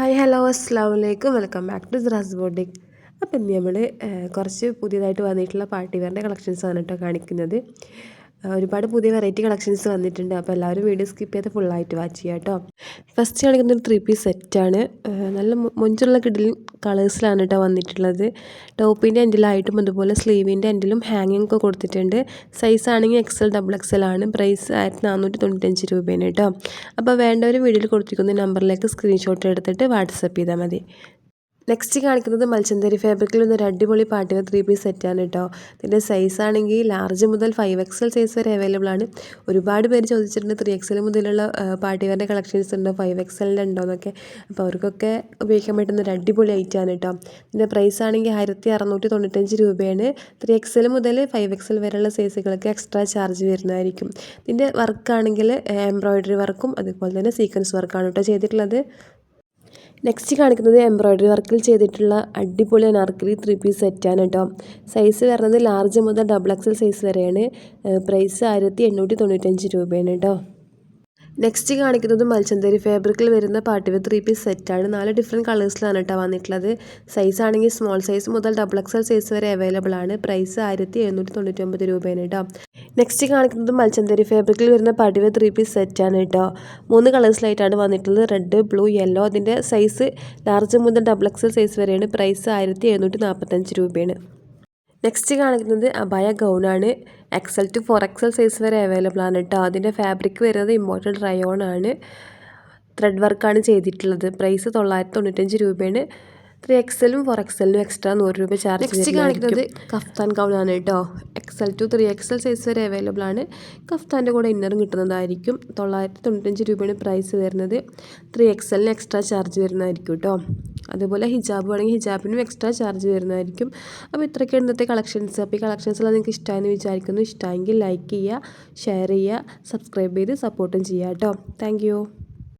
Hi hello അസ്ലാം വലൈക്കും welcome back to Dras boutique. അപ്പം നമ്മൾ കുറച്ച് പുതിയതായിട്ട് വന്നിട്ടുള്ള പാർട്ടി കളക്ഷൻസ് ആണ് കേട്ടോ കാണിക്കുന്നത്. ഒരുപാട് പുതിയ വെറൈറ്റി കളക്ഷൻസ് വന്നിട്ടുണ്ട്. അപ്പോൾ എല്ലാവരും വീഡിയോ സ്കിപ്പ് ചെയ്ത് ഫുള്ളായിട്ട് വാച്ച് ചെയ്യാം കേട്ടോ ഫസ്റ്റ് കാണിക്കുന്ന ഒരു ത്രീ പീസ് സെറ്റാണ് നല്ല മൊഞ്ചുള്ള കിടിൽ കളേഴ്സിലാണ് കേട്ടോ വന്നിട്ടുള്ളത്. ടോപ്പിന്റെ എൻഡിലായിട്ടും അതുപോലെ സ്ലീവിന്റെ എൻഡിലും ഹാങ്ങിങ് ഒക്കെ കൊടുത്തിട്ടുണ്ട്. സൈസ് ആണെങ്കിൽ എക്സൽ ഡബിൾ എക്സൽ ആണ്. പ്രൈസ് ആയിരത്തി നാനൂറ്റി തൊണ്ണൂറ്റഞ്ച് രൂപയാണ് കേട്ടോ അപ്പോൾ വേണ്ടവർ വീഡിയോയിൽ കൊടുത്തിരിക്കുന്ന നമ്പറിലേക്ക് സ്ക്രീൻഷോട്ട് എടുത്തിട്ട് വാട്സപ്പ് ചെയ്താൽ മതി. നെക്സ്റ്റ് കാണിക്കുന്നത് മത്സ്യന്തരി ഫാബ്രിക്കിൽ ഒരു അടിപൊളി പാട്ടുകൾ ത്രീ പീസ് സെറ്റാണ് കേട്ടോ ഇതിന്റെ സൈസ് ആണെങ്കിൽ ലാർജ് മുതൽ ഫൈവ് എക്സൽ സൈസ് വരെ അവൈലബിൾ ആണ്. ഒരുപാട് പേര് ചോദിച്ചിട്ടുണ്ട് ത്രീ എക്സൽ മുതലുള്ള വെയറിന്റെ കളക്ഷൻസ് ഉണ്ടോ? ഫൈവ് എക്സലിന്റെ ഉണ്ടോ എന്നൊക്കെ. അപ്പോൾ അവർക്കൊക്കെ ഉപയോഗിക്കാൻ പറ്റുന്ന ഒരു അടിപൊളി ആണ് കേട്ടോ ഇതിന്റെ പ്രൈസ് ആണെങ്കിൽ ആയിരത്തി അറുന്നൂറ്റി തൊണ്ണൂറ്റഞ്ച് രൂപയാണ് ത്രീ എക്സൽ മുതൽ ഫൈവ് എക്സൽ വരെയുള്ള സൈസുകൾക്ക് എക്സ്ട്രാ ചാർജ് വരുന്നതായിരിക്കും. ഇതിന്റെ വർക്കാണെങ്കിൽ എംബ്രോയ്ഡറി വർക്കും അതുപോലെ തന്നെ സീക്വൻസ് വർക്കാണ് കേട്ടോ ചെയ്തിട്ടുള്ളത്. നെക്സ്റ്റ് കാണിക്കുന്നത് എംബ്രോയ്ഡറി വർക്കിൽ ചെയ്തിട്ടുള്ള അടിപൊളി അനാർക്കലി ത്രീ പീസ് സെറ്റാണ് കേട്ടോ സൈസ് വരുന്നത് ലാർജ് മുതൽ ഡബിൾ എക്സൽ സൈസ് വരെയാണ്. പ്രൈസ് ആയിരത്തി എണ്ണൂറ്റി തൊണ്ണൂറ്റഞ്ച് രൂപയാണ് കേട്ടോ നെക്സ്റ്റ് കാണിക്കുന്നത് മൽച്ചന്തേരി ഫാബ്രിക്കിൽ വരുന്ന പാർട്ടി വിത്ത് ത്രീ പീസ് സെറ്റാണ് നാല് ഡിഫറെന്റ് കളേഴ്സിലാണ് കേട്ടോ വന്നിട്ടുള്ളത്. സൈസ് ആണെങ്കിൽ സ്മോൾ സൈസ് മുതൽ ഡബിൾ എക്സൽ സൈസ് വരെ അവൈലബിൾ ആണ്. പ്രൈസ് ആയിരത്തി എഴുന്നൂറ്റി തൊണ്ണൂറ്റി ഒമ്പത് രൂപയാണ് കേട്ടോ. നെക്സ്റ്റ് കാണിക്കുന്നത് മൽച്ചന്തേരി ഫാബ്രിക്കിൽ വരുന്ന പാർട്ടി വിത്ത് ത്രീ പീസ് സെറ്റാണ് കേട്ടോ. മൂന്ന് കളേഴ്സിലായിട്ടാണ് വന്നിട്ടുള്ളത്. റെഡ് ബ്ലൂ യെല്ലോ അതിന്റെ സൈസ് ലാർജ് മുതൽ ഡബിൾ എക്സൽ സൈസ് വരെയാണ്. പ്രൈസ് ആയിരത്തി എഴുന്നൂറ്റി നാൽപ്പത്തഞ്ച് രൂപയാണ്. നെക്സ്റ്റ് കാണിക്കുന്നത് അബായ ഗൗണാണ് XL to four XL size വരെ അവൈലബിൾ ആണ് കേട്ടോ അതിന്റെ ഫാബ്രിക് വരുന്നത് ഇമ്പോർട്ടന്റ് റയോൺ ആണ്. ത്രെഡ് വർക്കാണ് ചെയ്തിട്ടുള്ളത്. പ്രൈസ് തൊള്ളായിരത്തി തൊണ്ണൂറ്റഞ്ച് രൂപയാണ്. ത്രീ എക്സലും ഫോർ എക്സലിനും എക്സ്ട്രാ നൂറ് രൂപ ചാർജ് നെക്സ്റ്റ് കാണിക്കുന്നത് കഫ്താൻ ഗൗൺ ആണ് കേട്ടോ XL to three XL size വരെ അവൈലബിൾ ആണ്. കഫ്താന്റെ കൂടെ ഇന്നറും കിട്ടുന്നതായിരിക്കും. തൊള്ളായിരത്തി തൊണ്ണൂറ്റഞ്ച് രൂപയാണ് പ്രൈസ് വരുന്നത്. ത്രീ എക്സലിന് എക്സ്ട്രാ ചാർജ് വരുന്നതായിരിക്കും കേട്ടോ അതുപോലെ ഹിജാബ് വേണമെങ്കിൽ ഹിജാബിനും എക്സ്ട്രാ ചാർജ് വരുന്നതായിരിക്കും. അപ്പോൾ ഇത്രയൊക്കെ ഇന്നത്തെ കളക്ഷൻസ് അപ്പോൾ ഈ കളക്ഷൻസെല്ലാം നിങ്ങൾക്ക് ഇഷ്ടമായെന്ന് വിചാരിക്കുന്നു. ഇഷ്ടമെങ്കിൽ ലൈക്ക് ചെയ്യുക ഷെയർ ചെയ്യുക സബ്സ്ക്രൈബ് ചെയ്ത് സപ്പോർട്ടും ചെയ്യുക കേട്ടോ താങ്ക്